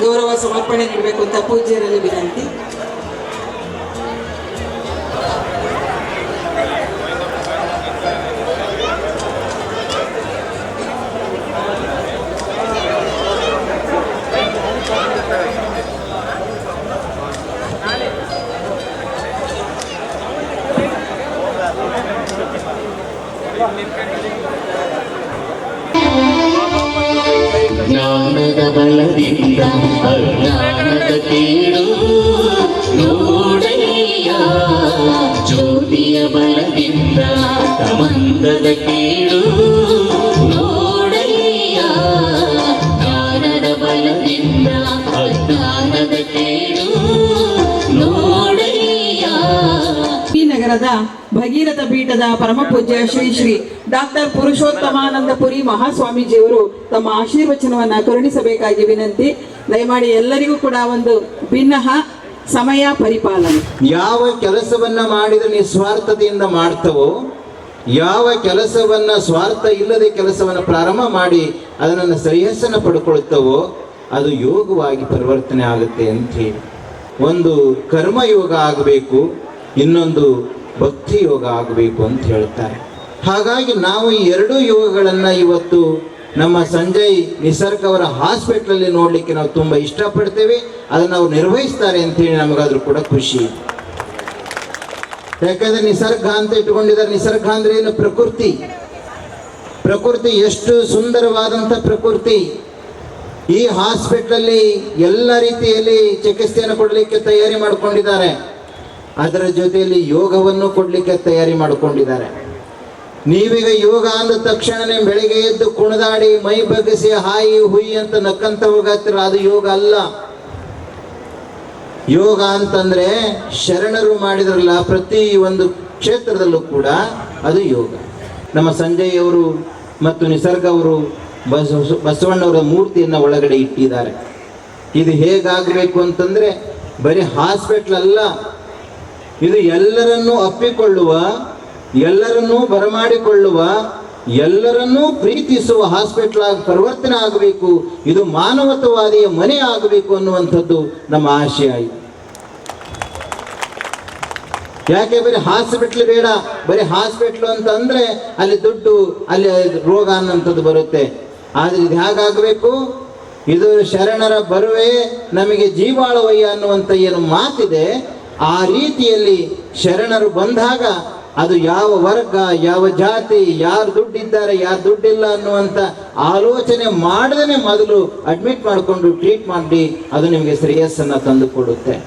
ಗೌರವ ಸಮರ್ಪಣೆ ನೀಡಬೇಕು ಅಂತ ಪೂಜ್ಯರಲ್ಲಿ ವಿನಂತಿ. ಪೀಠದ ಪರಮ ಪೂಜ್ಯ ಶ್ರೀ ಶ್ರೀ ಡಾಕ್ಟರ್ ಪುರುಷೋತ್ತಮಾನಂದಪುರಿ ಮಹಾಸ್ವಾಮೀಜಿಯವರು ತಮ್ಮ ಆಶೀರ್ವಚನವನ್ನ ಕರುಣಿಸಬೇಕಾಗಿ ವಿನಂತಿ. ದಯಮಾಡಿ ಎಲ್ಲರಿಗೂ ಕೂಡ ಒಂದು ಭಿನ್ನಹ ಸಮಯ ಪರಿಪಾಲನೆ. ಯಾವ ಕೆಲಸವನ್ನ ಮಾಡಿದ್ರೆ ನಿಸ್ವಾರ್ಥದಿಂದ ಮಾಡ್ತವೋ, ಯಾವ ಕೆಲಸವನ್ನ ಸ್ವಾರ್ಥ ಇಲ್ಲದೆ ಕೆಲಸವನ್ನ ಪ್ರಾರಂಭ ಮಾಡಿ ಅದನ್ನು ಶ್ರೇಯಸ್ಸನ್ನು ಪಡ್ಕೊಳ್ತವೋ, ಅದು ಯೋಗವಾಗಿ ಪರಿವರ್ತನೆ ಆಗುತ್ತೆ ಅಂತ ಹೇಳಿ. ಒಂದು ಕರ್ಮಯೋಗ ಆಗಬೇಕು, ಇನ್ನೊಂದು ಭಕ್ತಿ ಯೋಗ ಆಗಬೇಕು ಅಂತ ಹೇಳ್ತಾರೆ. ಹಾಗಾಗಿ ನಾವು ಈ ಎರಡೂ ಯೋಗಗಳನ್ನು ಇವತ್ತು ನಮ್ಮ ಸಂಜಯ್ ನಿಸರ್ಗ ಅವರ ಹಾಸ್ಪಿಟ್ಲಲ್ಲಿ ನೋಡಲಿಕ್ಕೆ ನಾವು ತುಂಬ ಇಷ್ಟಪಡ್ತೇವೆ. ಅದನ್ನು ಅವ್ರು ನಿರ್ವಹಿಸ್ತಾರೆ ಅಂತೇಳಿ ನಮಗಾದ್ರೂ ಕೂಡ ಖುಷಿ. ಯಾಕಂದ್ರೆ ನಿಸರ್ಗ ಅಂತ ಇಟ್ಕೊಂಡಿದ್ದಾರೆ ನಿಸರ್ಗ ಅಂದ್ರೆ ಏನು? ಪ್ರಕೃತಿ. ಪ್ರಕೃತಿ ಎಷ್ಟು ಸುಂದರವಾದಂಥ ಪ್ರಕೃತಿ. ಈ ಹಾಸ್ಪಿಟ್ಲಲ್ಲಿ ಎಲ್ಲ ರೀತಿಯಲ್ಲಿ ಚಿಕಿತ್ಸೆಯನ್ನು ಕೊಡಲಿಕ್ಕೆ ತಯಾರಿ ಮಾಡಿಕೊಂಡಿದ್ದಾರೆ. ಅದರ ಜೊತೆಯಲ್ಲಿ ಯೋಗವನ್ನು ಕೊಡಲಿಕ್ಕೆ ತಯಾರಿ ಮಾಡಿಕೊಂಡಿದ್ದಾರೆ. ನೀವೀಗ ಯೋಗ ಅಂದ ತಕ್ಷಣನೇ ಬೆಳಿಗ್ಗೆ ಎದ್ದು ಕುಣಿದಾಡಿ ಮೈ ಬಗ್ಗಿಸಿ ಹಾಯಿ ಹುಯಿ ಅಂತ ನಕ್ಕಂತ ಹೋಗತ್ತಿರ, ಅದು ಯೋಗ ಅಲ್ಲ. ಯೋಗ ಅಂತಂದ್ರೆ ಶರಣರು ಮಾಡಿದ್ರಲ್ಲ, ಪ್ರತಿ ಒಂದು ಕ್ಷೇತ್ರದಲ್ಲೂ ಕೂಡ ಅದು ಯೋಗ. ನಮ್ಮ ಸಂಜಯ್ ಅವರು ಮತ್ತು ನಿಸರ್ಗ ಅವರು ಬಸ ಬಸವಣ್ಣವರ ಮೂರ್ತಿಯನ್ನು ಒಳಗಡೆ ಇಟ್ಟಿದ್ದಾರೆ. ಇದು ಹೇಗಾಗಬೇಕು ಅಂತಂದ್ರೆ ಬರೀ ಹಾಸ್ಪಿಟ್ಲ್ ಅಲ್ಲ ಇದು ಎಲ್ಲರನ್ನೂ ಅಪ್ಪಿಕೊಳ್ಳುವ, ಎಲ್ಲರನ್ನೂ ಬರಮಾಡಿಕೊಳ್ಳುವ, ಎಲ್ಲರನ್ನೂ ಪ್ರೀತಿಸುವ ಹಾಸ್ಪಿಟ್ಲ್ ಆಗಿ, ಪರಿವರ್ತನೆ ಆಗಬೇಕು, ಇದು ಮಾನವತವಾದಿಯ ಮನೆ ಆಗಬೇಕು ಅನ್ನುವಂಥದ್ದು ನಮ್ಮ ಆಶಯ ಯಾಕೆ ಬರೀ ಹಾಸ್ಪಿಟ್ಲ್ ಬೇಡ, ಬರೀ ಹಾಸ್ಪಿಟ್ಲು ಅಂತ ಅಂದ್ರೆ ಅಲ್ಲಿ ದುಡ್ಡು, ಅಲ್ಲಿ ರೋಗ ಅನ್ನೋಂಥದ್ದು ಬರುತ್ತೆ. ಆದ್ರೆ ಇದು ಹೇಗಾಗಬೇಕು? ಇದು ಶರಣರ ಬರುವೆ ನಮಗೆ ಜೀವಾಳವಯ್ಯ ಅನ್ನುವಂಥ ಏನು ಮಾತಿದೆ ಆ ರೀತಿಯಲ್ಲಿ ಶರಣರು ಬಂದಾಗ ಅದು ಯಾವ ವರ್ಗ, ಯಾವ ಜಾತಿ, ಯಾರು ದುಡ್ಡಿದ್ದಾರೆ, ಯಾರು ದುಡ್ಡಿಲ್ಲ ಅನ್ನುವಂಥ ಆಲೋಚನೆ ಮಾಡದೇ ಮೊದಲು ಅಡ್ಮಿಟ್ ಮಾಡಿಕೊಂಡು ಟ್ರೀಟ್ ಮಾಡಿ ಅದು ನಿಮಗೆ ಶ್ರೇಯಸ್ಸನ್ನು ತಂದು ಕೊಡುತ್ತೆ.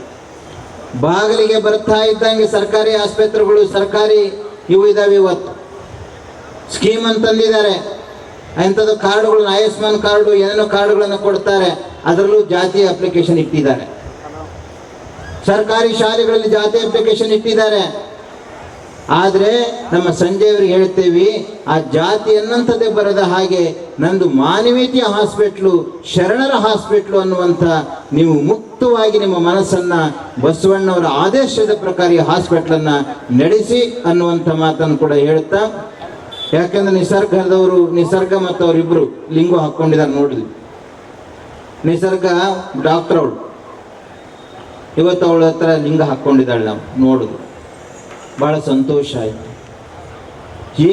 ಬಾಗಿಲಿಗೆ ಬರ್ತಾ ಇದ್ದಂಗೆ ಸರ್ಕಾರಿ ಆಸ್ಪತ್ರೆಗಳು, ಸರ್ಕಾರಿ ಇವು ಇದಾವೆ ಇವತ್ತು. ಸ್ಕೀಮ್ ಅಂತ ತಂದಿದ್ದಾರೆ. ಎಂಥದ್ದು ಕಾರ್ಡುಗಳನ್ನ ಆಯುಷ್ಮಾನ್ ಕಾರ್ಡು ಏನೇನೋ ಕಾರ್ಡುಗಳನ್ನು ಕೊಡ್ತಾರೆ. ಅದರಲ್ಲೂ ಜಾತಿ ಅಪ್ಲಿಕೇಶನ್ ಇಟ್ಟಿದ್ದಾರೆ. ಸರ್ಕಾರಿ ಶಾಲೆಗಳಲ್ಲಿ ಜಾತಿ ಅಪ್ಲಿಕೇಶನ್ ಇಟ್ಟಿದ್ದಾರೆ. ಆದರೆ ನಮ್ಮ ಸಂಜೆಯವರಿಗೆ ಹೇಳ್ತೇವೆ, ಆ ಜಾತಿ ಅನ್ನಂಥದ್ದೇ ಬರದ ಹಾಗೆ ನಂದು ಮಾನವೀಯತೆಯ ಹಾಸ್ಪಿಟ್ಲು, ಶರಣರ ಹಾಸ್ಪಿಟ್ಲು ಅನ್ನುವಂಥ ನೀವು ಮುಕ್ತವಾಗಿ ನಿಮ್ಮ ಮನಸ್ಸನ್ನ ಬಸವಣ್ಣವರ ಆದೇಶದ ಪ್ರಕಾರ ಈ ಹಾಸ್ಪಿಟ್ಲನ್ನು ನಡೆಸಿ ಅನ್ನುವಂಥ ಮಾತನ್ನು ಕೂಡ ಹೇಳ್ತಾ, ಯಾಕಂದ್ರೆ ನಿಸರ್ಗದವರು, ನಿಸರ್ಗ ಮತ್ತು ಅವರಿಬ್ರು ಲಿಂಗು ಹಾಕೊಂಡಿದ್ದಾರೆ ನೋಡಿದ್ವಿ ನಿಸರ್ಗ ಡಾಕ್ಟರ್ ಅವಳು ಇವತ್ತು ಅವಳ ಹತ್ರ ಲಿಂಗ ಹಾಕ್ಕೊಂಡಿದ್ದಾಳೆ ನಾವು ನೋಡುದು. ಬಹಳ ಸಂತೋಷ ಆಯ್ತು.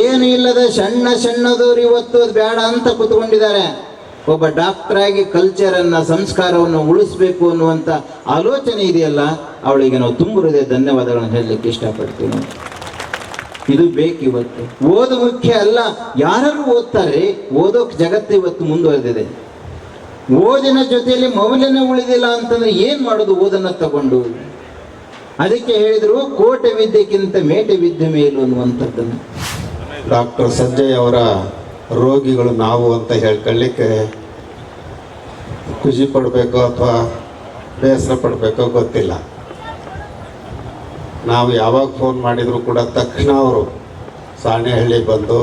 ಏನು ಇಲ್ಲದ ಸಣ್ಣ ಸಣ್ಣದವ್ರು ಇವತ್ತು ಅದು ಬೇಡ ಅಂತ ಕೂತ್ಕೊಂಡಿದ್ದಾರೆ. ಒಬ್ಬ ಡಾಕ್ಟರ್ ಆಗಿ ಕಲ್ಚರನ್ನು ಸಂಸ್ಕಾರವನ್ನು ಉಳಿಸ್ಬೇಕು ಅನ್ನುವಂಥ ಆಲೋಚನೆ ಇದೆಯಲ್ಲ, ಅವಳಿಗೆ ನಾವು ತುಂಬ ಹೃದಯ ಧನ್ಯವಾದಗಳನ್ನು ಹೇಳಲಿಕ್ಕೆ ಇಷ್ಟಪಡ್ತೀನಿ. ಇದು ಬೇಕಿವತ್ತು ಓದು ಮುಖ್ಯ ಅಲ್ಲ ಯಾರು ಓದ್ತಾರೆ, ಓದೋಕೆ ಜಗತ್ತು ಇವತ್ತು ಮುಂದುವರೆದಿದೆ. ಓದಿನ ಜೊತೆಯಲ್ಲಿ ಮೌಲ್ಯನ ಉಳಿದಿಲ್ಲ ಅಂತಂದ್ರೆ ಏನ್ ಮಾಡೋದು ಓದನ್ನ ತಗೊಂಡು? ಅದಕ್ಕೆ ಹೇಳಿದ್ರು, ಕೋಟೆ ವಿದ್ಯೆಗಿಂತ ಮೇಟೆ ವಿದ್ಯೆ ಮೇಲು ಅನ್ನುವಂಥದ್ದನ್ನು. ಡಾಕ್ಟರ್ ಸಂಜಯ್ ಅವರ ರೋಗಿಗಳು ನಾವು ಅಂತ ಹೇಳ್ಕೊಳ್ಳಿಕ್ಕೆ ಖುಷಿ ಪಡಬೇಕೋ ಅಥವಾ ಬೇಸರ ಪಡಬೇಕೋ ಗೊತ್ತಿಲ್ಲ. ನಾವು ಯಾವಾಗ ಫೋನ್ ಮಾಡಿದರೂ ಕೂಡ ತಕ್ಷಣ ಅವರು ಸಾಣೆಹಳ್ಳಿ ಬಂದು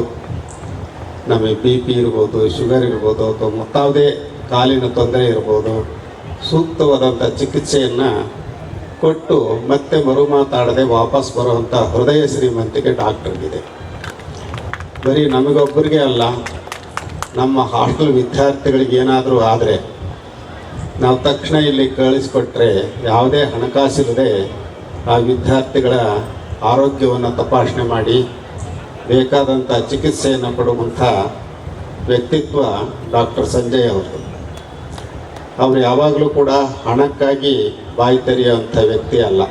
ನಮಗೆ ಬಿ ಪಿ ಇರ್ಬೋದು, ಶುಗರ್ ಇರ್ಬೋದು ಅಥವಾ ಮತ್ತಾವುದೇ ಕಾಲಿನ ತೊಂದರೆ ಇರ್ಬೋದು ಸೂಕ್ತವಾದಂಥ ಚಿಕಿತ್ಸೆಯನ್ನು ಕೊಟ್ಟು ಮತ್ತೆ ಮರು ಮಾತಾಡದೆ ವಾಪಸ್ ಬರುವಂಥ ಹೃದಯ ಶ್ರೀಮಂತಿಕೆ ಡಾಕ್ಟರ್ಗಿದೆ. ಬರೀ ನಮಗೊಬ್ಬರಿಗೆ ಅಲ್ಲ, ನಮ್ಮ ಹಾಸ್ಟೆಲ್ ವಿದ್ಯಾರ್ಥಿಗಳಿಗೆ ಏನಾದರೂ ಆದರೆ ನಾವು ತಕ್ಷಣ ಇಲ್ಲಿ ಕಳಿಸ್ಕೊಟ್ರೆ ಯಾವುದೇ ಹಣಕಾಸಿಲ್ಲದೆ ಆ ವಿದ್ಯಾರ್ಥಿಗಳ ಆರೋಗ್ಯವನ್ನು ತಪಾಸಣೆ ಮಾಡಿ ಬೇಕಾದಂಥ ಚಿಕಿತ್ಸೆಯನ್ನು ಕೊಡುವಂಥ ವ್ಯಕ್ತಿತ್ವ ಡಾಕ್ಟರ್ ಸಂಜಯ್ ಅವರು ಅವರು ಯಾವಾಗಲೂ ಕೂಡ ಹಣಕ್ಕಾಗಿ ಬಾಯಿ ತೆರೆಯುವಂಥ ವ್ಯಕ್ತಿ ಅಲ್ಲ.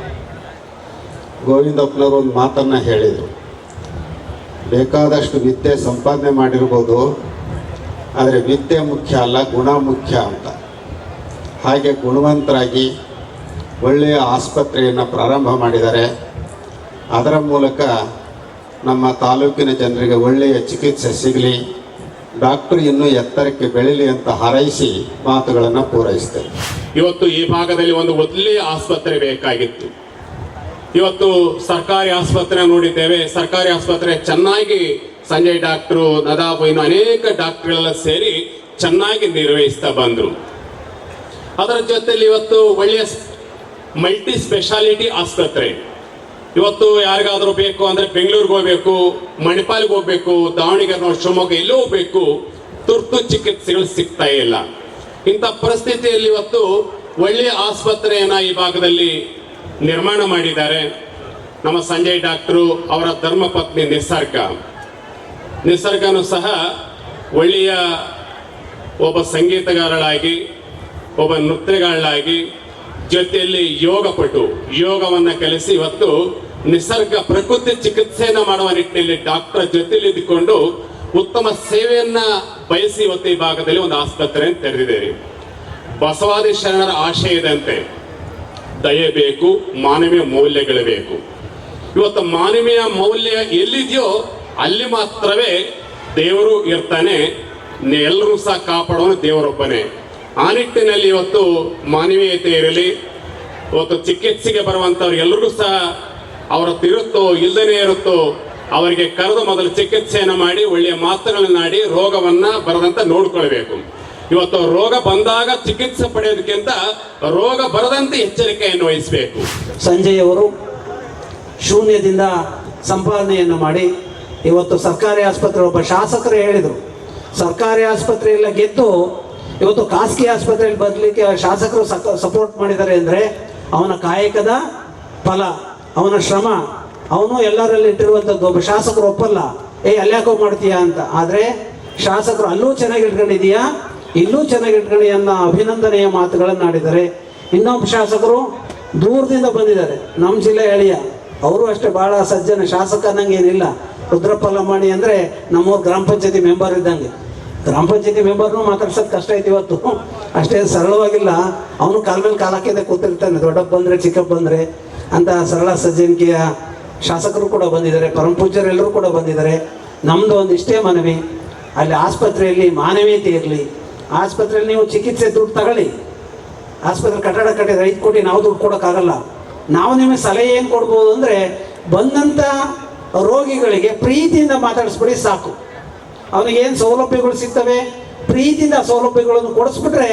ಗೋವಿಂದಪ್ಪನವರು ಒಂದು ಮಾತನ್ನು ಹೇಳಿದರು. ಬೇಕಾದಷ್ಟು ವಿದ್ಯೆ ಸಂಪಾದನೆ ಮಾಡಿರ್ಬೋದು, ಆದರೆ ವಿದ್ಯೆ ಮುಖ್ಯ ಅಲ್ಲ, ಗುಣ ಮುಖ್ಯ ಅಂತ. ಹಾಗೆ ಗುಣವಂತರಾಗಿ ಒಳ್ಳೆಯ ಆಸ್ಪತ್ರೆಯನ್ನು ಪ್ರಾರಂಭ ಮಾಡಿದ್ದಾರೆ. ಅದರ ಮೂಲಕ ನಮ್ಮ ತಾಲೂಕಿನ ಜನರಿಗೆ ಒಳ್ಳೆಯ ಚಿಕಿತ್ಸೆ ಸಿಗಲಿ. ಡಾಕ್ಟರ್ ಇನ್ನು ಎತ್ತರಕ್ಕೆ ಬೆಳಿಲಿ ಅಂತ ಹಾರೈಸಿ ಮಾತುಗಳನ್ನು ಪೂರೈಸ್ತೇನೆ ಇವತ್ತು ಈ ಭಾಗದಲ್ಲಿ ಒಂದು ಒಳ್ಳೆಯ ಆಸ್ಪತ್ರೆ ಬೇಕಾಗಿತ್ತು. ಇವತ್ತು ಸರ್ಕಾರಿ ಆಸ್ಪತ್ರೆ ನೋಡಿದ್ದೇವೆ. ಸರ್ಕಾರಿ ಆಸ್ಪತ್ರೆ ಚೆನ್ನಾಗಿ ಸಂಜಯ್ ಡಾಕ್ಟ್ರು, ನದಾಬು ಇನ್ನು ಅನೇಕ ಡಾಕ್ಟರ್ಗಳೆಲ್ಲ ಸೇರಿ ಚೆನ್ನಾಗಿ ನಿರ್ವಹಿಸ್ತಾ ಬಂದರು. ಅದರ ಜೊತೆಯಲ್ಲಿ ಇವತ್ತು ಒಳ್ಳೆಯ ಮಲ್ಟಿ ಸ್ಪೆಷಾಲಿಟಿ ಆಸ್ಪತ್ರೆ. ಇವತ್ತು ಯಾರಿಗಾದರೂ ಬೇಕು ಅಂದ್ರೆ ಬೆಂಗಳೂರಿಗೆ ಹೋಗ್ಬೇಕು, ಮಣಿಪಾಲ್ಗೆ ಹೋಗ್ಬೇಕು ದಾವಣಗೆರೆ ಶಿವಮೊಗ್ಗ ಎಲ್ಲೂ ಹೋಗ್ಬೇಕು, ತುರ್ತು ಚಿಕಿತ್ಸೆಗಳು ಸಿಗ್ತಾ ಇಲ್ಲ. ಇಂಥ ಪರಿಸ್ಥಿತಿಯಲ್ಲಿ ಇವತ್ತು ಒಳ್ಳೆಯ ಆಸ್ಪತ್ರೆಯನ್ನ ಈ ಭಾಗದಲ್ಲಿ ನಿರ್ಮಾಣ ಮಾಡಿದ್ದಾರೆ. ನಮ್ಮ ಸಂಜಯ್ ಡಾಕ್ಟ್ರು ಅವರ ಧರ್ಮಪತ್ನಿ ನಿಸರ್ಗ. ನಿಸರ್ಗನು ಸಹ ಒಳ್ಳೆಯ ಒಬ್ಬ ಸಂಗೀತಗಾರಳಾಗಿ, ಒಬ್ಬ ನೃತ್ಯಗಾರಳಾಗಿ ಜೊತೆಯಲ್ಲಿ ಯೋಗಪಟು ಯೋಗವನ್ನ ಕಲಿಸಿ ಇವತ್ತು ನಿಸರ್ಗ ಪ್ರಕೃತಿ ಚಿಕಿತ್ಸೆಯನ್ನ ಮಾಡುವ ನಿಟ್ಟಿನಲ್ಲಿ ಡಾಕ್ಟರ್ ಜೊತೆಯಲ್ಲಿ ಇದ್ದುಕೊಂಡು ಉತ್ತಮ ಸೇವೆಯನ್ನ ಬಯಸಿ ಇವತ್ತು ಈ ಭಾಗದಲ್ಲಿ ಒಂದು ಆಸ್ಪತ್ರೆ ತೆರೆದಿದ್ದೇವೆ ಬಸವಾದಿ ಶರಣರ ಆಶಯದಂತೆ ದಯೆ ಬೇಕು, ಮಾನವೀಯ ಮೌಲ್ಯಗಳು ಬೇಕು. ಇವತ್ತು ಮಾನವೀಯ ಮೌಲ್ಯ ಎಲ್ಲಿದೆಯೋ ಅಲ್ಲಿ ಮಾತ್ರವೇ ದೇವರು ಇರ್ತಾನೆ ಎಲ್ಲರೂ ಸಹ ಕಾಪಾಡೋನು ದೇವರೊಬ್ಬನೇ. ಆ ನಿಟ್ಟಿನಲ್ಲಿ ಇವತ್ತು ಮಾನವೀಯತೆ ಇರಲಿ, ಇವತ್ತು ಚಿಕಿತ್ಸೆಗೆ ಬರುವಂಥವ್ರು ಎಲ್ರಿಗೂ ಸಹ ಅವರ ತಿರುತ್ತೋ ಇಲ್ಲದೇ ಇರುತ್ತೋ ಅವರಿಗೆ ಕರೆದು ಮೊದಲು ಚಿಕಿತ್ಸೆಯನ್ನು ಮಾಡಿ, ಒಳ್ಳೆಯ ಮಾತುಗಳನ್ನಾಡಿ ರೋಗವನ್ನ ಬರದಂತ ನೋಡ್ಕೊಳ್ಬೇಕು. ಇವತ್ತು ರೋಗ ಬಂದಾಗ ಚಿಕಿತ್ಸೆ ಪಡೆಯೋದಕ್ಕಿಂತ ರೋಗ ಬರದಂತೆ ಎಚ್ಚರಿಕೆಯನ್ನು ವಹಿಸಬೇಕು. ಸಂಜಯ್ ಅವರು ಶೂನ್ಯದಿಂದ ಸಂಪಾದನೆಯನ್ನು ಮಾಡಿ, ಇವತ್ತು ಸರ್ಕಾರಿ ಆಸ್ಪತ್ರೆ, ಒಬ್ಬ ಶಾಸಕರು ಹೇಳಿದರು, ಸರ್ಕಾರಿ ಆಸ್ಪತ್ರೆಯಲ್ಲ ಗೆದ್ದು ಇವತ್ತು ಖಾಸಗಿ ಆಸ್ಪತ್ರೆಯಲ್ಲಿ ಬದಲಿಕ್ಕೆ ಶಾಸಕರು ಸಪೋರ್ಟ್ ಮಾಡಿದ್ದಾರೆ ಅಂದರೆ ಅವನ ಕಾಯಕದ ಫಲ, ಅವನ ಶ್ರಮ, ಅವನು ಎಲ್ಲರಲ್ಲಿ ಇಟ್ಟಿರುವಂಥದ್ದು ಒಬ್ಬ ಶಾಸಕರು ಒಪ್ಪಲ್ಲ. ಏ ಅಲ್ಯಾಕೋ ಮಾಡ್ತೀಯಾ ಅಂತ. ಆದರೆ ಶಾಸಕರು ಅಲ್ಲೂ ಚೆನ್ನಾಗಿ ಇಟ್ಕೊಂಡಿದೀಯಾ ಇಲ್ಲೂ ಚೆನ್ನಾಗಿ ಇಟ್ಕೊಂಡು ಅನ್ನೋ ಅಭಿನಂದನೆಯ ಮಾತುಗಳನ್ನು ಆಡಿದ್ದಾರೆ. ಇನ್ನೊಬ್ಬ ಶಾಸಕರು ದೂರದಿಂದ ಬಂದಿದ್ದಾರೆ. ನಮ್ಮ ಜಿಲ್ಲೆ ಎಳೆಯ. ಅವರು ಅಷ್ಟೇ ಭಾಳ ಸಜ್ಜನ ಶಾಸಕ ಅನ್ನಂಗೇನಿಲ್ಲ. ರುದ್ರಪ್ಪ ಲಂಬಾಣಿ ಅಂದರೆ ನಮ್ಮೂರು ಗ್ರಾಮ ಪಂಚಾಯತಿ ಮೆಂಬರ್ ಇದ್ದಂಗೆ. ಗ್ರಾಮ ಪಂಚಾಯತಿ ಮೆಂಬರ್ನು ಮಾತಾಡ್ಸೋದು ಕಷ್ಟ ಐತಿ ಇವತ್ತು. ಅಷ್ಟೇ ಸರಳವಾಗಿಲ್ಲ. ಅವನು ಕಾಲ ಮೇಲೆ ಕಾಲ ಹಾಕಿದೆ ಕೂತಿರ್ತಾನೆ. ದೊಡ್ಡಪ್ಪ ಬಂದರೆ, ಚಿಕ್ಕಪ್ಪ ಬಂದರೆ, ಅಂತ ಸರಳ ಸಜ್ಜನಿಕೆಯ ಶಾಸಕರು ಕೂಡ ಬಂದಿದ್ದಾರೆ, ಪರಮ ಪೂಜ್ಯರೆಲ್ಲರೂ ಕೂಡ ಬಂದಿದ್ದಾರೆ. ನಮ್ಮದು ಒಂದು ಇಷ್ಟೇ ಮನವಿ. ಅಲ್ಲಿ ಆಸ್ಪತ್ರೆಯಲ್ಲಿ ಮಾನವೀಯತೆ ಇರಲಿ. ಆಸ್ಪತ್ರೆಯಲ್ಲಿ ನೀವು ಚಿಕಿತ್ಸೆ ದುಡ್ಡು ತಗೊಳ್ಳಿ. ಆಸ್ಪತ್ರೆ ಕಟ್ಟಡ ಕಟ್ಟಿದ್ರೆ ಐದು ಕೋಟಿ ನಾವು ದುಡ್ಡು ಕೊಡೋಕ್ಕಾಗಲ್ಲ. ನಾವು ನಿಮಗೆ ಸಲಹೆ ಏನು ಕೊಡ್ಬೋದು ಅಂದರೆ ಬಂದಂಥ ರೋಗಿಗಳಿಗೆ ಪ್ರೀತಿಯಿಂದ ಮಾತಾಡಿಸ್ಬಿಡಿ ಸಾಕು. ಅವನಿಗೆ ಏನು ಸೌಲಭ್ಯಗಳು ಸಿಗ್ತವೆ? ಪ್ರೀತಿಯಿಂದ ಸೌಲಭ್ಯಗಳನ್ನು ಕೊಡಿಸ್ಬಿಟ್ರೆ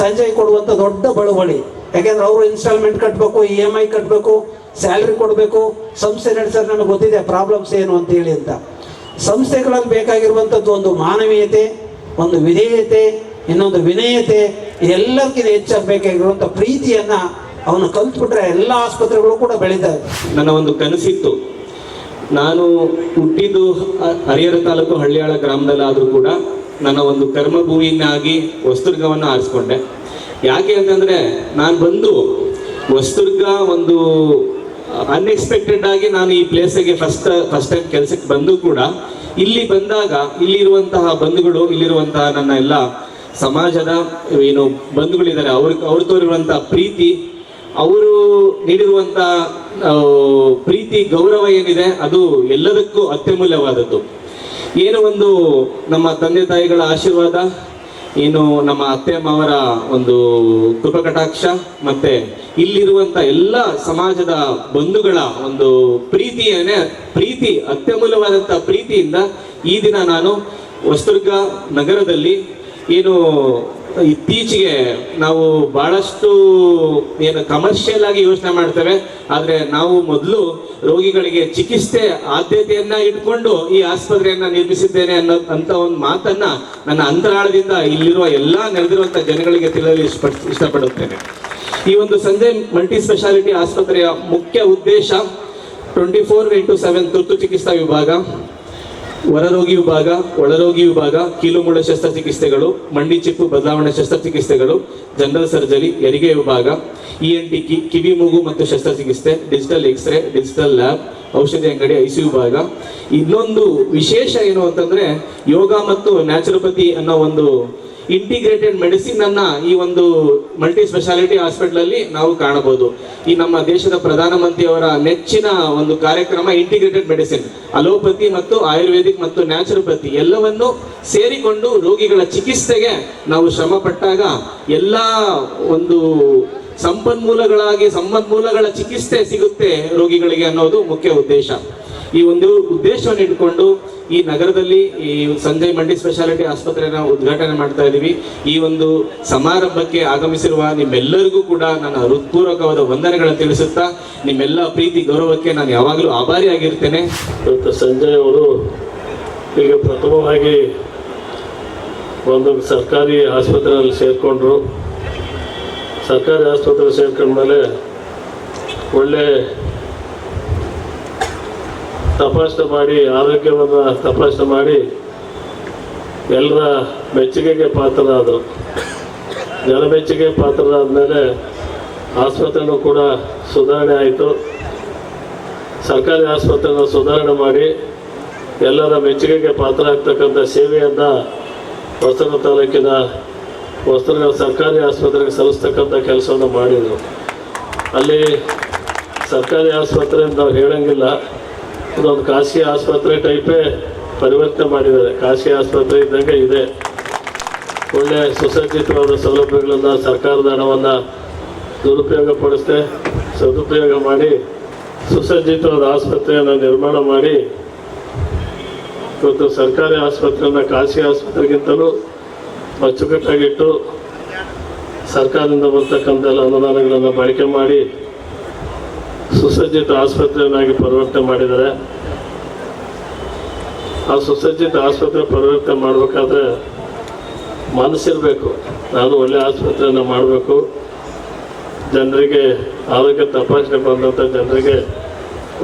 ಸಂಜಯ್ ಕೊಡುವಂಥ ದೊಡ್ಡ ಬಳುವಳಿ. ಯಾಕೆಂದ್ರೆ ಅವರು ಇನ್ಸ್ಟಾಲ್ಮೆಂಟ್ ಕಟ್ಟಬೇಕು ಇ ಎಂ ಐ ಕಟ್ಟಬೇಕು ಸ್ಯಾಲ್ರಿ ಕೊಡಬೇಕು. ಸಂಸ್ಥೆ ನಡೆಸೋದು ನನಗೆ ಗೊತ್ತಿದೆ ಪ್ರಾಬ್ಲಮ್ಸ್ ಏನು ಅಂತ ಹೇಳಿ ಅಂತ. ಸಂಸ್ಥೆಗಳಲ್ಲಿ ಬೇಕಾಗಿರುವಂಥದ್ದು ಒಂದು ಮಾನವೀಯತೆ, ಒಂದು ವಿಧೇಯತೆ, ಇನ್ನೊಂದು ವಿನಯತೆ ಎಲ್ಲಕ್ಕಿಂತ ಹೆಚ್ಚಾಗಿ ಬೇಕಾಗಿರುವಂಥ ಪ್ರೀತಿಯನ್ನು ಅವನು ಕಲ್ತ್ಬಿಟ್ರೆ ಎಲ್ಲ ಆಸ್ಪತ್ರೆಗಳು ಕೂಡ ಬೆಳೀತಾರೆ ನನ್ನ ಒಂದು ಕನಸಿತ್ತು. ನಾನು ಹುಟ್ಟಿದ್ದು ಹರಿಹರ ತಾಲೂಕು ಹಳ್ಳಿಯಾಳ ಗ್ರಾಮದಲ್ಲಾದರೂ ಕೂಡ ನನ್ನ ಒಂದು ಕರ್ಮಭೂಮಿಯನ್ನಾಗಿ ವಸ್ತುರ್ಗವನ್ನು ಆರಿಸ್ಕೊಂಡೆ. ಯಾಕೆ ಅಂತಂದ್ರೆ ನಾನು ಬಂದು ವಸ್ತುರ್ಗ ಒಂದು ಅನ್ಎಕ್ಸ್ಪೆಕ್ಟೆಡ್ ಆಗಿ ನಾನು ಈ ಪ್ಲೇಸಿಗೆ ಫಸ್ಟ್ ಫಸ್ಟ್ ಟೈಮ್ ಕೆಲಸಕ್ಕೆ ಬಂದು ಕೂಡ ಇಲ್ಲಿ ಬಂದಾಗ ಇಲ್ಲಿರುವಂತಹ ಬಂಧುಗಳು ಇಲ್ಲಿರುವಂತಹ ನನ್ನ ಎಲ್ಲ ಸಮಾಜದ ಏನು ಬಂಧುಗಳಿದ್ದಾರೆ ಅವ್ರ ಅವ್ರು ತೋರಿರುವಂತಹ ಪ್ರೀತಿ ಅವರು ನೀಡಿರುವಂತ ಆ, ಪ್ರೀತಿ, ಗೌರವ ಏನಿದೆ, ಅದು ಎಲ್ಲದಕ್ಕೂ ಅತ್ಯಮೂಲ್ಯವಾದದ್ದು. ಏನು ಒಂದು ನಮ್ಮ ತಂದೆ ತಾಯಿಗಳ ಆಶೀರ್ವಾದ, ಏನು ನಮ್ಮ ಅತ್ತೆ ಮಾವರ ಒಂದು ಕೃಪಕಟಾಕ್ಷ ಮತ್ತೆ ಇಲ್ಲಿರುವಂತ ಎಲ್ಲ ಸಮಾಜದ ಬಂಧುಗಳ ಒಂದು ಪ್ರೀತಿಯನ್ನೇ, ಪ್ರೀತಿ ಅತ್ಯಮೂಲ್ಯವಾದಂಥ ಪ್ರೀತಿಯಿಂದ ಈ ದಿನ ನಾನು ಹೊಸದುರ್ಗ ನಗರದಲ್ಲಿ ಏನು ಇತ್ತೀಚೆಗೆ ನಾವು ಬಹಳಷ್ಟು ಏನು ಕಮರ್ಷಿಯಲ್ ಆಗಿ ಯೋಚನೆ ಮಾಡ್ತೇವೆ. ಆದರೆ ನಾವು ಮೊದಲು ರೋಗಿಗಳಿಗೆ ಚಿಕಿತ್ಸೆ ಆದ್ಯತೆಯನ್ನ ಇಟ್ಕೊಂಡು ಈ ಆಸ್ಪತ್ರೆಯನ್ನ ನಿರ್ಮಿಸಿದ್ದೇನೆ ಅನ್ನೋ ಅಂತ ಒಂದು ಮಾತನ್ನ ನನ್ನ ಅಂತರಾಳದಿಂದ ಇಲ್ಲಿರುವ ಎಲ್ಲ ನೆರೆದಿರುವಂತ ಜನಗಳಿಗೆ ತಿಳಿಯಲು ಇಷ್ಟ ಇಷ್ಟಪಡುತ್ತೇನೆ. ಈ ಒಂದು ಸಂಜೆ ಮಲ್ಟಿ ಸ್ಪೆಷಾಲಿಟಿ ಆಸ್ಪತ್ರೆಯ ಮುಖ್ಯ ಉದ್ದೇಶ ಟ್ವೆಂಟಿ ಫೋರ್ ಇಂಟು ಸೆವೆನ್ ತುರ್ತು ಚಿಕಿತ್ಸಾ ವಿಭಾಗ. ಹೊರರೋಗಿ ವಿಭಾಗ, ಒಳರೋಗಿ ವಿಭಾಗ ಕೀಲುಮೂಳೆ ಶಸ್ತ್ರಚಿಕಿತ್ಸೆಗಳು, ಮಂಡಿ ಚಿಪ್ಪು ಬದಲಾವಣೆ ಶಸ್ತ್ರಚಿಕಿತ್ಸೆಗಳು, ಜನರಲ್ ಸರ್ಜರಿ, ಹೆರಿಗೆ ವಿಭಾಗ ಇ ಎನ್ ಟಿ ಕಿ ಕಿವಿ ಮೂಗು ಮತ್ತು ಶಸ್ತ್ರಚಿಕಿತ್ಸೆ, ಡಿಜಿಟಲ್ ಎಕ್ಸ್ರೇ, ಡಿಜಿಟಲ್ ಲ್ಯಾಬ್, ಔಷಧಿ ಅಂಗಡಿ, ಐ ಸಿ ವಿಭಾಗ. ಇನ್ನೊಂದು ವಿಶೇಷ ಏನು ಅಂತಂದ್ರೆ ಯೋಗ ಮತ್ತು ನ್ಯಾಚುರೋಪತಿ ಅನ್ನೋ ಒಂದು ಇಂಟಿಗ್ರೇಟೆಡ್ ಮೆಡಿಸಿನ್ ಅನ್ನ ಈ ಒಂದು ಮಲ್ಟಿ ಸ್ಪೆಷಾಲಿಟಿ ಹಾಸ್ಪಿಟಲ್ ಅಲ್ಲಿ ನಾವು ಕಾಣಬಹುದು. ಈ ನಮ್ಮ ದೇಶದ ಪ್ರಧಾನಮಂತ್ರಿಯವರ ನೆಚ್ಚಿನ ಒಂದು ಕಾರ್ಯಕ್ರಮ ಇಂಟಿಗ್ರೇಟೆಡ್ ಮೆಡಿಸಿನ್ ಅಲೋಪತಿ ಮತ್ತು ಆಯುರ್ವೇದಿಕ್ ಮತ್ತು ನ್ಯಾಚುರೋಪತಿ ಎಲ್ಲವನ್ನು ಸೇರಿಕೊಂಡು ರೋಗಿಗಳ ಚಿಕಿತ್ಸೆಗೆ ನಾವು ಶ್ರಮ ಪಟ್ಟಾಗ ಎಲ್ಲ ಒಂದು ಸಂಪನ್ಮೂಲಗಳಾಗಿ, ಸಂಪನ್ಮೂಲಗಳ ಚಿಕಿತ್ಸೆ ಸಿಗುತ್ತೆ ರೋಗಿಗಳಿಗೆ ಅನ್ನೋದು ಮುಖ್ಯ ಉದ್ದೇಶ. ಈ ಒಂದು ಉದ್ದೇಶವನ್ನು ಇಟ್ಕೊಂಡು ಈ ನಗರದಲ್ಲಿ ಈ ಸಂಜಯ್ ಮಂಡಿ ಸ್ಪೆಷಾಲಿಟಿ ಆಸ್ಪತ್ರೆನ ಉದ್ಘಾಟನೆ ಮಾಡ್ತಾ ಇದ್ದೀವಿ. ಈ ಒಂದು ಸಮಾರಂಭಕ್ಕೆ ಆಗಮಿಸಿರುವ ನಿಮ್ಮೆಲ್ಲರಿಗೂ ಕೂಡ ನನ್ನ ಹೃತ್ಪೂರ್ವಕವಾದ ವಂದನೆಗಳನ್ನು ತಿಳಿಸುತ್ತಾ ನಿಮ್ಮೆಲ್ಲ ಪ್ರೀತಿ ಗೌರವಕ್ಕೆ ನಾನು ಯಾವಾಗಲೂ ಆಭಾರಿಯಾಗಿರ್ತೇನೆ ಇವತ್ತು ಸಂಜಯ್ ಅವರು ಈಗ ಪ್ರಥಮವಾಗಿ ಒಂದು ಸರ್ಕಾರಿ ಆಸ್ಪತ್ರೆಯಲ್ಲಿ ಸೇರಿಕೊಂಡ್ರು. ಸರ್ಕಾರಿ ಆಸ್ಪತ್ರೆ ಸೇರ್ಕೊಂಡ್ಮೇಲೆ ಒಳ್ಳೆ ತಪಾಸಣೆ ಮಾಡಿ, ಆರೋಗ್ಯವನ್ನು ತಪಾಸಣೆ ಮಾಡಿ, ಎಲ್ಲರ ಮೆಚ್ಚುಗೆಗೆ ಪಾತ್ರರಾದರು. ಜನ ಮೆಚ್ಚುಗೆ ಪಾತ್ರರಾದ ಆಸ್ಪತ್ರೆನೂ ಕೂಡ ಸುಧಾರಣೆ ಆಯಿತು. ಸರ್ಕಾರಿ ಆಸ್ಪತ್ರೆನ ಸುಧಾರಣೆ ಮಾಡಿ, ಎಲ್ಲರ ಮೆಚ್ಚುಗೆಗೆ ಪಾತ್ರ ಆಗ್ತಕ್ಕಂಥ ಸೇವೆಯನ್ನು ಹೊಸನ ತಾಲೂಕಿನ ಹೊಸದುರ್ಗ ಸರ್ಕಾರಿ ಆಸ್ಪತ್ರೆಗೆ ಸಲ್ಲಿಸ್ತಕ್ಕಂಥ ಕೆಲಸವನ್ನು ಮಾಡಿದರು. ಅಲ್ಲಿ ಸರ್ಕಾರಿ ಆಸ್ಪತ್ರೆ ಅಂತ ಹೇಳಂಗಿಲ್ಲ. ಅದೊಂದು ಖಾಸಗಿ ಆಸ್ಪತ್ರೆ ಟೈಪೇ ಪರಿವರ್ತನೆ ಮಾಡಿದ್ದಾರೆ. ಖಾಸಗಿ ಆಸ್ಪತ್ರೆ ಇದ್ದಂಗೆ ಇದೆ. ಒಳ್ಳೆ ಸುಸಜ್ಜಿತವಾದ ಸೌಲಭ್ಯಗಳನ್ನು ಸರ್ಕಾರದ ಹಣವನ್ನು ದುರುಪಯೋಗ ಪಡಿಸದೆ, ಸದುಪಯೋಗ ಮಾಡಿ, ಸುಸಜ್ಜಿತವಾದ ಆಸ್ಪತ್ರೆಯನ್ನು ನಿರ್ಮಾಣ ಮಾಡಿ, ಇವತ್ತು ಸರ್ಕಾರಿ ಆಸ್ಪತ್ರೆಯನ್ನು ಖಾಸಗಿ ಆಸ್ಪತ್ರೆಗಿಂತಲೂ ಅಚ್ಚುಕಟ್ಟಾಗಿಟ್ಟು ಸರ್ಕಾರದಿಂದ ಬರ್ತಕ್ಕಂಥ ಅನುದಾನಗಳನ್ನು ಬಳಕೆ ಮಾಡಿ ಸುಸಜ್ಜಿತ ಆಸ್ಪತ್ರೆಯನ್ನಾಗಿ ಪರಿವರ್ತನೆ ಮಾಡಿದ್ದಾರೆ. ಆ ಸುಸಜ್ಜಿತ ಆಸ್ಪತ್ರೆ ಪರಿವರ್ತನೆ ಮಾಡಬೇಕಾದ್ರೆ ಮನಸ್ಸಿರಬೇಕು. ನಾನು ಒಳ್ಳೆ ಆಸ್ಪತ್ರೆಯನ್ನು ಮಾಡಬೇಕು. ಜನರಿಗೆ ಆರೋಗ್ಯ ತಪಾಸಣೆ ಬಂದಂಥ ಜನರಿಗೆ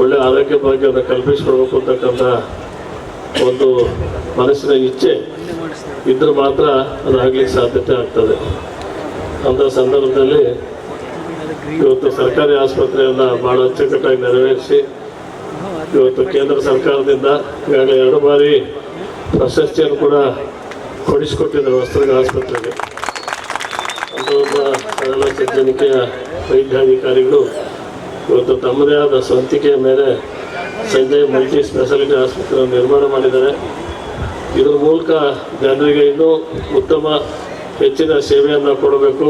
ಒಳ್ಳೆ ಆರೋಗ್ಯ ಭಾಗ್ಯವನ್ನು ಕಲ್ಪಿಸ್ಕೊಡ್ಬೇಕು ಅಂತಕ್ಕಂಥ ಒಂದು ಮನಸ್ಸಿನ ಇಚ್ಛೆ ಇದ್ರೆ ಮಾತ್ರ ಅದಾಗ್ಲಿಕ್ಕೆ ಸಾಧ್ಯತೆ ಆಗ್ತದೆ. ಅಂಥ ಸಂದರ್ಭದಲ್ಲಿ ಇವತ್ತು ಸರ್ಕಾರಿ ಆಸ್ಪತ್ರೆಯನ್ನು ಭಾಳ ಅಚ್ಚುಕಟ್ಟಾಗಿ ನೆರವೇರಿಸಿ, ಇವತ್ತು ಕೇಂದ್ರ ಸರ್ಕಾರದಿಂದ ಈಗಾಗಲೇ ಎರಡು ಬಾರಿ ಪ್ರಶಸ್ತಿಯನ್ನು ಕೂಡ ಕೊಡಿಸಿಕೊಟ್ಟಿದ್ದಾರೆ ಹೊಸದುರ್ಗ ಆಸ್ಪತ್ರೆಗೆ. ಒಬ್ಬ ಸರಳ ಸಜ್ಜನಿಕೆಯ ವೈದ್ಯಾಧಿಕಾರಿಗಳು ಇವತ್ತು ತಮ್ಮದೇ ಆದ ಸ್ವಂತಿಕೆಯ ಮೇಲೆ ಸಂಜೆ ಮಲ್ಟಿ ಸ್ಪೆಷಾಲಿಟಿ ಆಸ್ಪತ್ರೆ ನಿರ್ಮಾಣ ಮಾಡಿದ್ದಾರೆ. ಇದರ ಮೂಲಕ ಜನರಿಗೆ ಇನ್ನೂ ಉತ್ತಮ ಹೆಚ್ಚಿನ ಸೇವೆಯನ್ನು ಕೊಡಬೇಕು.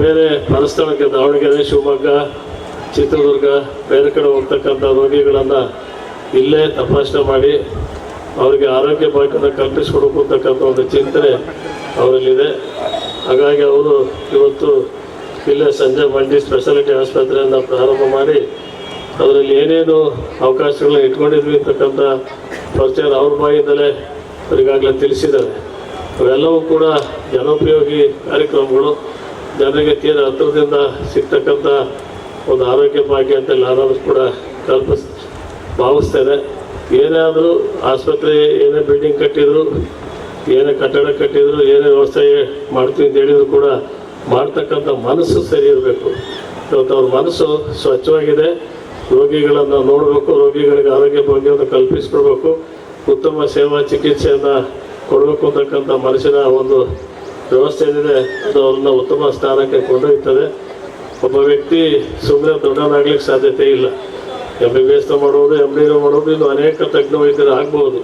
ಬೇರೆ ಮನಸ್ಥಾನಕ್ಕೆ ದಾವಣಗೆರೆ ಶಿವಮೊಗ್ಗ, ಚಿತ್ರದುರ್ಗ, ಬೇರೆ ಕಡೆ ಹೋಗ್ತಕ್ಕಂಥ ರೋಗಿಗಳನ್ನು ಇಲ್ಲೇ ತಪಾಸಣೆ ಮಾಡಿ ಅವರಿಗೆ ಆರೋಗ್ಯ ಭಾಗ್ಯನ ಕಲ್ಪಿಸ್ಕೊಡ್ಬೇಕು ಒಂದು ಚಿಂತನೆ ಅವರಲ್ಲಿದೆ. ಹಾಗಾಗಿ ಅವರು ಇವತ್ತು ಇಲ್ಲೇ ಸಂಜೆ ಮಂಡಿ ಸ್ಪೆಷಾಲಿಟಿ ಆಸ್ಪತ್ರೆಯನ್ನು ಪ್ರಾರಂಭ ಮಾಡಿ ಅದರಲ್ಲಿ ಏನೇನು ಅವಕಾಶಗಳನ್ನ ಇಟ್ಕೊಂಡಿದ್ವಿ ಅಂತಕ್ಕಂಥ ಪರಿಚಯ ಅವ್ರ ಬಾಯಿಂದಲೇ ಅವರಿಗಾಗಲೇ ತಿಳಿಸಿದ್ದಾರೆ. ಅವೆಲ್ಲವೂ ಕೂಡ ಜನೋಪಯೋಗಿ ಕಾರ್ಯಕ್ರಮಗಳು. ಜನರಿಗೆ ಹತ್ರದಿಂದ ಸಿಗ್ತಕ್ಕಂಥ ಒಂದು ಆರೋಗ್ಯ ಭಾಗ್ಯ ಅಂತ ಎಲ್ಲರೂ ಕೂಡ ಕಲ್ಪಿಸ್, ಭಾವಿಸ್ತೇನೆ. ಏನೇ ಆದರೂ ಆಸ್ಪತ್ರೆ, ಏನೇ ಬಿಲ್ಡಿಂಗ್ ಕಟ್ಟಿದ್ರು, ಏನೇ ಕಟ್ಟಡ ಕಟ್ಟಿದ್ರು, ಏನೇ ವ್ಯವಸ್ಥೆ ಮಾಡ್ತೀವಿ ಅಂತ ಹೇಳಿದ್ರು ಕೂಡ ಮಾಡ್ತಕ್ಕಂಥ ಮನಸ್ಸು ಸರಿ ಇರಬೇಕು. ಇವತ್ತು ಅವ್ರ ಮನಸ್ಸು ಸ್ವಚ್ಛವಾಗಿದೆ. ರೋಗಿಗಳನ್ನು ನೋಡಬೇಕು, ರೋಗಿಗಳಿಗೆ ಆರೋಗ್ಯ ಭಾಗ್ಯವನ್ನು ಕಲ್ಪಿಸ್ಕೊಡ್ಬೇಕು. ಉತ್ತಮ ಸೇವಾ ಚಿಕಿತ್ಸೆಯನ್ನು ಕೊಡಬೇಕು ಅಂತಕ್ಕಂಥ ಮನಸ್ಸಿನ ಒಂದು ವ್ಯವಸ್ಥೆ ಏನಿದೆ, ಅದು ಅವ್ರನ್ನ ಉತ್ತಮ ಸ್ಥಾನಕ್ಕೆ ಕೊಂಡೊಯ್ತದೆ ಒಬ್ಬ ವ್ಯಕ್ತಿ ಸುಮ್ಮನೆ ದೊಡ್ಡವನಾಗ್ಲಿಕ್ಕೆ ಸಾಧ್ಯತೆ ಇಲ್ಲ. ಎಂ ಬಿ ಬಿ ಎಸ್ ಮಾಡೋದು ಎಂ ಡಿ ಮಾಡೋದು, ಇನ್ನು ಅನೇಕ ತಜ್ಞ ವೈದ್ಯರು ಆಗ್ಬೋದು.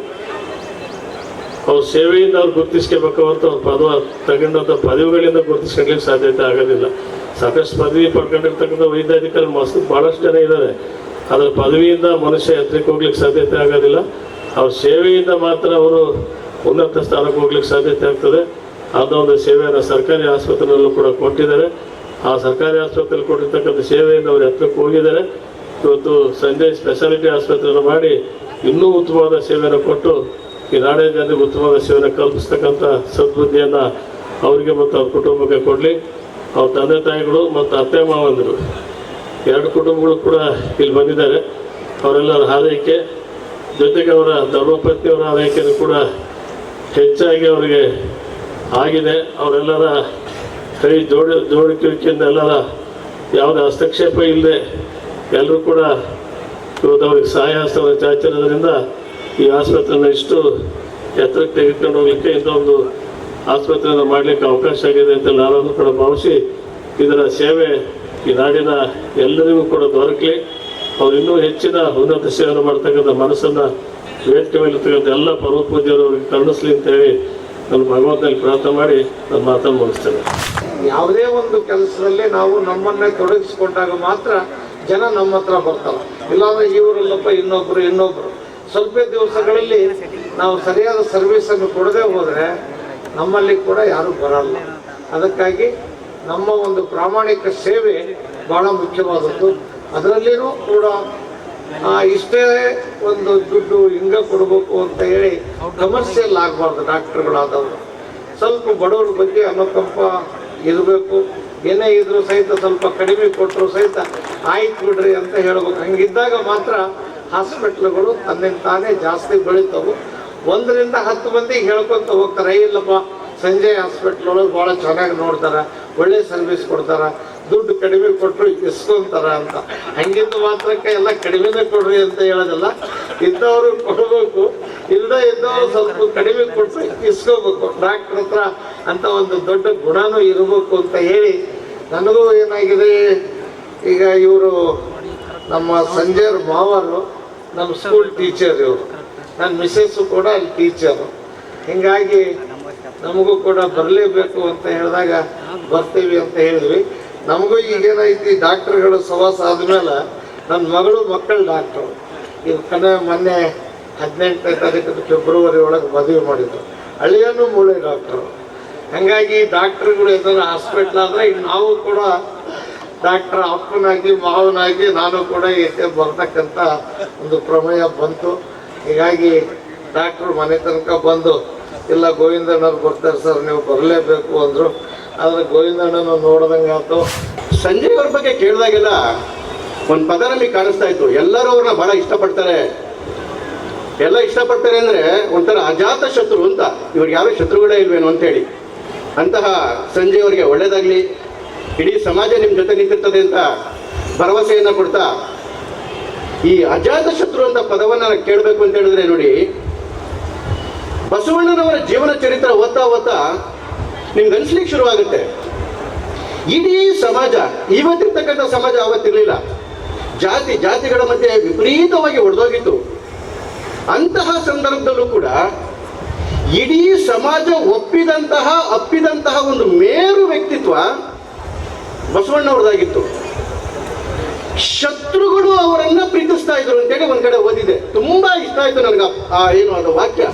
ಅವ್ರ ಸೇವೆಯಿಂದ ಅವ್ರು ಗುರುತಿಸ್ಕೋಬೇಕು ಅಂತ ಅವ್ರ ಪದವ ತಗೊಂಡಂಥ ಪದವಿಗಳಿಂದ ಗುರುತಿಸ್ಕೊಳ್ಳಿಕ್ಕೆ ಸಾಧ್ಯತೆ ಆಗೋದಿಲ್ಲ. ಸಾಕಷ್ಟು ಪದವಿ ಪಡ್ಕೊಂಡಿರ್ತಕ್ಕಂಥ ವೈದ್ಯಾಧಿಕಾರಿ ಮಸ್ತ್ ಭಾಳಷ್ಟು ಜನ ಇದ್ದಾರೆ. ಅದರ ಪದವಿಯಿಂದ ಮನುಷ್ಯ ಎತ್ತರಕ್ಕೆ ಹೋಗ್ಲಿಕ್ಕೆ ಸಾಧ್ಯತೆ ಆಗೋದಿಲ್ಲ. ಅವ್ರ ಸೇವೆಯಿಂದ ಮಾತ್ರ ಅವರು ಉನ್ನತ ಸ್ಥಾನಕ್ಕೆ ಹೋಗ್ಲಿಕ್ಕೆ ಸಾಧ್ಯತೆ ಆಗ್ತದೆ. ಅದರ ಒಂದು ಸೇವೆಯನ್ನು ಸರ್ಕಾರಿ ಆಸ್ಪತ್ರೆಯಲ್ಲೂ ಕೂಡ ಕೊಟ್ಟಿದ್ದಾರೆ. ಆ ಸರ್ಕಾರಿ ಆಸ್ಪತ್ರೆಯಲ್ಲಿ ಕೊಟ್ಟಿರ್ತಕ್ಕಂಥ ಸೇವೆಯಿಂದ ಅವರು ಎತ್ತಕ್ಕೆ ಹೋಗಿದ್ದಾರೆ. ಇವತ್ತು ಸಂಜೆ ಸ್ಪೆಷಾಲಿಟಿ ಆಸ್ಪತ್ರೆಯನ್ನು ಮಾಡಿ ಇನ್ನೂ ಉತ್ತಮವಾದ ಸೇವೆಯನ್ನು ಕೊಟ್ಟು ಈ ನಾಡಿನ ಜನರಿಗೆ ಉತ್ತಮವಾದ ಸೇವೆಯನ್ನು ಕಲ್ಪಿಸ್ತಕ್ಕಂಥ ಸದ್ಬುದ್ಧಿಯನ್ನು ಅವರಿಗೆ ಮತ್ತು ಅವ್ರ ಕುಟುಂಬಕ್ಕೆ ಕೊಡಲಿ. ಅವ್ರ ತಂದೆ ತಾಯಿಗಳು ಮತ್ತು ಅತ್ತೆ ಮಾವಂದಿರು ಎರಡು ಕುಟುಂಬಗಳು ಕೂಡ ಇಲ್ಲಿ ಬಂದಿದ್ದಾರೆ. ಅವರೆಲ್ಲರ ಹಾರೈಕೆ ಜೊತೆಗೆ ಅವರ ಧರ್ಮಪತ್ನಿಯವರ ಆರೈಕೆಯೂ ಕೂಡ ಹೆಚ್ಚಾಗಿ ಅವರಿಗೆ ಆಗಿದೆ. ಅವರೆಲ್ಲರ ಕೈ ಜೋಡಿ ಜೋಡಿಕೆಯಿಂದ ಎಲ್ಲರ ಯಾವುದೇ ಹಸ್ತಕ್ಷೇಪ ಇಲ್ಲದೆ ಎಲ್ಲರೂ ಕೂಡ ಇವತ್ತು ಅವ್ರಿಗೆ ಸಹಾಯ ಹಸ್ತವನ್ನು ಚಾಚಿರೋದ್ರಿಂದ ಈ ಆಸ್ಪತ್ರೆನ ಇಷ್ಟು ಎತ್ತರಕ್ಕೆ ತೆಗೆದುಕೊಂಡು ಹೋಗಲಿಕ್ಕೆ ಇಂಥ ಒಂದು ಆಸ್ಪತ್ರೆಯನ್ನು ಮಾಡಲಿಕ್ಕೆ ಅವಕಾಶ ಆಗಿದೆ ಅಂತ ನಾನು ಕೂಡ ಭಾವಿಸಿ ಇದರ ಸೇವೆ ಈ ನಾಡಿನ ಎಲ್ಲರಿಗೂ ಕೂಡ ದೊರಕಲಿ. ಅವ್ರು ಇನ್ನೂ ಹೆಚ್ಚಿನ ಉನ್ನತ ಸೇವೆಯನ್ನು ಮಾಡ್ತಕ್ಕಂಥ ಮನಸ್ಸನ್ನು ವೇದಿಕೆ ಮೇಲಿರ್ತಕ್ಕಂಥ ಎಲ್ಲ ಪರ್ವ ಪೂಜ್ಯರು ಅವ್ರಿಗೆ ಕರುಣಿಸ್ಲಿ ಅಂತೇಳಿ ನಾನು ಭಗವಂತನಲ್ಲಿ ಪ್ರಾರ್ಥನೆ ಮಾಡಿ ನನ್ನ ಮಾತನ್ನು ಮುಗಿಸ್ತೇನೆ. ಯಾವುದೇ ಒಂದು ಕೆಲಸದಲ್ಲಿ ನಾವು ನಮ್ಮನ್ನೇ ತೊಡಗಿಸ್ಕೊಂಡಾಗ ಮಾತ್ರ ಜನ ನಮ್ಮ ಹತ್ರ ಬರ್ತಾರೆ. ಇಲ್ಲಾಂದ್ರೆ ಇವರಲ್ಲಪ್ಪ ಇನ್ನೊಬ್ರು ಇನ್ನೊಬ್ರು. ಸ್ವಲ್ಪ ದಿವಸಗಳಲ್ಲಿ ನಾವು ಸರಿಯಾದ ಸರ್ವಿಸನ್ನು ಕೊಡದೆ ಹೋದರೆ ನಮ್ಮಲ್ಲಿ ಕೂಡ ಯಾರು ಬರಲ್ಲ. ಅದಕ್ಕಾಗಿ ನಮ್ಮ ಒಂದು ಪ್ರಾಮಾಣಿಕ ಸೇವೆ ಬಹಳ ಮುಖ್ಯವಾದದ್ದು. ಅದರಲ್ಲಿನೂ ಕೂಡ ಇಷ್ಟೇ ಒಂದು ದುಡ್ಡು ಹಿಂಗ ಕೊಡಬೇಕು ಅಂತ ಹೇಳಿ ಕಮರ್ಷಿಯಲ್ ಆಗಬಾರ್ದು ಡಾಕ್ಟರ್ಗಳಾದವರು. ಸ್ವಲ್ಪ ಬಡವ್ರ ಬಗ್ಗೆ ಅನುಕಂಪ ಇರಬೇಕು. ಏನೇ ಇದ್ರೂ ಸಹಿತ ಸ್ವಲ್ಪ ಕಡಿಮೆ ಕೊಟ್ಟರು ಸಹಿತ ಆಯ್ತು ಬಿಡ್ರಿ ಅಂತ ಹೇಳ್ಬೇಕು. ಹಂಗಿದ್ದಾಗ ಮಾತ್ರ ಹಾಸ್ಪಿಟ್ಲ್ಗಳು ತನ್ನಿಂದ ತಾನೇ ಜಾಸ್ತಿ ಬೆಳೀತವು. ಒಂದರಿಂದ ಹತ್ತು ಮಂದಿಗೆ ಹೇಳ್ಕೊತ ಹೋಗ್ತಾರೆ "ಏ, ಇಲ್ಲಪ್ಪ ಸಂಜೆ ಹಾಸ್ಪಿಟ್ಲ್ ಒಳಗೆ ಭಾಳ ಚೆನ್ನಾಗಿ ನೋಡ್ತಾರೆ ಒಳ್ಳೆ ಸರ್ವಿಸ್ ಕೊಡ್ತಾರೆ ದುಡ್ಡು ಕಡಿಮೆ ಕೊಟ್ಟರು ಇಸ್ಕೊಂತಾರ ಅಂತ. ಹಂಗಿದ್ದ ಮಾತ್ರಕ್ಕೆ ಎಲ್ಲ ಕಡಿಮೆನೇ ಕೊಡ್ರಿ ಅಂತ ಹೇಳೋದಿಲ್ಲ. ಇದ್ದವರು ಕೊಡಬೇಕು ಇಲ್ಲದ ಇದ್ದವರು ಸ್ವಲ್ಪ ಕಡಿಮೆ ಕೊಟ್ಟರು ಇಸ್ಕೋಬೇಕು. ಡಾಕ್ಟ್ರ್ ಹತ್ರ ಅಂತ ಒಂದು ದೊಡ್ಡ ಗುಣನೂ ಇರಬೇಕು ಅಂತ ಹೇಳಿ ನನಗೂ ಏನಾಗಿದೆ, ಈಗ ಇವರು ನಮ್ಮ ಸಂಜಯರ್ ಮಾವರು, ನಮ್ಮ ಸ್ಕೂಲ್ ಟೀಚರ್ ಇವರು. ನನ್ನ ಮಿಸ್ಸಸ್ಸು ಕೂಡ ಅಲ್ಲಿ ಟೀಚರು ಹಿಂಗಾಗಿ ನಮಗೂ ಕೂಡ ಬರಲೇಬೇಕು ಅಂತ ಹೇಳಿದಾಗ ಬರ್ತೀವಿ ಅಂತ ಹೇಳಿದ್ವಿ. ನಮಗೂ ಈಗೇನೈತಿ ಡಾಕ್ಟರ್ಗಳು ಸವಾಸ ಆದ್ಮೇಲೆ ನನ್ನ ಮಗಳು ಮಕ್ಕಳು ಡಾಕ್ಟ್ರು. ಇವ್ ಕಡೆ ಮೊನ್ನೆ ಹದಿನೆಂಟನೇ ತಾರೀಕು ಫೆಬ್ರವರಿ ಒಳಗೆ ಮದುವೆ ಮಾಡಿದ್ರು. ಹಳ್ಳಿಯನ್ನು ಮೂಳೆ ಡಾಕ್ಟ್ರು. ಹಂಗಾಗಿ ಡಾಕ್ಟ್ರುಗಳು ಏನಾದ್ರು ಹಾಸ್ಪಿಟ್ಲ್ ಆದರೆ ಈಗ ನಾವು ಕೂಡ ಡಾಕ್ಟರ್ ಅಪ್ಪನಾಗಿ, ಮಾವನಾಗಿ ನಾನು ಕೂಡ ಎದ್ದೆ ಬರ್ತಕ್ಕಂಥ ಒಂದು ಪ್ರಮೇಯ ಬಂತು. ಹೀಗಾಗಿ ಡಾಕ್ಟ್ರು ಮನೆ ತನಕ ಬಂದು, ಇಲ್ಲ ಗೋವಿಂದಣ್ಣವ್ರು ಬರ್ತಾರೆ ಸರ್, ನೀವು ಬರಲೇಬೇಕು ಅಂದರು. ಆದರೆ ಗೋವಿಂದಣ್ಣನ ನೋಡದಂಗ ಆಯ್ತು. ಸಂಜಯ್ ಅವ್ರ ಬಗ್ಗೆ ಕೇಳಿದಾಗೆಲ್ಲ ಒಂದು ಪದ ನಮಗೆ ಕಾಣಿಸ್ತಾ ಇತ್ತು. ಎಲ್ಲರೂ ಅವ್ರನ್ನ ಬಹಳ ಇಷ್ಟಪಡ್ತಾರೆ. ಎಲ್ಲ ಇಷ್ಟಪಡ್ತಾರೆ ಅಂದ್ರೆ ಒಂಥರ ಅಜಾತ ಶತ್ರು ಅಂತ. ಇವ್ರಿಗೆ ಯಾರು ಶತ್ರುಗಳೇ ಇಲ್ವೇನೋ ಅಂತ ಹೇಳಿ. ಅಂತಹ ಸಂಜಯ್ ಅವರಿಗೆ ಒಳ್ಳೇದಾಗ್ಲಿ. ಇಡೀ ಸಮಾಜ ನಿಮ್ಮ ಜೊತೆ ನಿಂತಿರ್ತದೆ ಅಂತ ಭರವಸೆಯನ್ನ ಕೊಡ್ತಾ ಈ ಅಜಾತ ಶತ್ರು ಅಂತ ಪದವನ್ನ ಕೇಳಬೇಕು ಅಂತ ಹೇಳಿದ್ರೆ ನೋಡಿ, ಬಸವಣ್ಣನವರ ಜೀವನ ಚರಿತ್ರೆ ಓದ್ತಾ ಓದ್ತಾ ನಿಮ್ಗೆ ಅನ್ಸ್ಲಿಕ್ಕೆ ಶುರುವಾಗುತ್ತೆ. ಇಡೀ ಸಮಾಜ, ಇವತ್ತಿರ್ತಕ್ಕಂಥ ಸಮಾಜ ಅವತ್ತಿರಲಿಲ್ಲ. ಜಾತಿ, ಜಾತಿಗಳ ಮಧ್ಯೆ ವಿಪರೀತವಾಗಿ ಒಡೆದೋಗಿತ್ತು. ಅಂತಹ ಸಂದರ್ಭದಲ್ಲೂ ಕೂಡ ಇಡೀ ಸಮಾಜ ಒಪ್ಪಿದಂತಹ, ಅಪ್ಪಿದಂತಹ ಒಂದು ಮೇರು ವ್ಯಕ್ತಿತ್ವ ಬಸವಣ್ಣವ್ರದಾಗಿತ್ತು ಶತ್ರುಗಳು ಅವರನ್ನ ಪ್ರೀತಿಸ್ತಾ ಇದ್ರು ಅಂತೇಳಿ ಒಂದ್ ಕಡೆ ಓದಿದೆ. ತುಂಬಾ ಇಷ್ಟ ಆಯ್ತು ನನಗೆ ಏನು ಅದು ವಾಕ್ಯ.